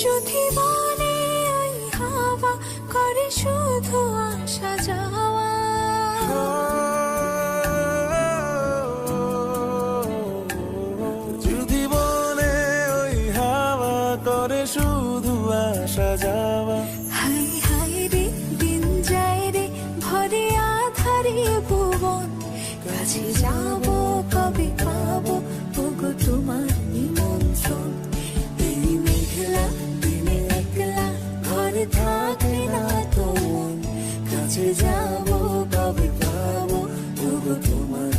যদি মনে ওই হাওয়া করে শুধু আসা যাওয়া। যদি বলে ওই হাওয়া করে শুধু আসা যাওয়া। হাই হাই রে দিন যায় রে ভরে আধারে ভুবন। কাছে যাব কাছে যাব কবে পাবো ওগো তোমার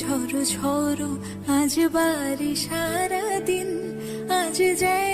ঝড়ো ঝড়ো আজ বাড়ি সারা দিন আজ মেঘে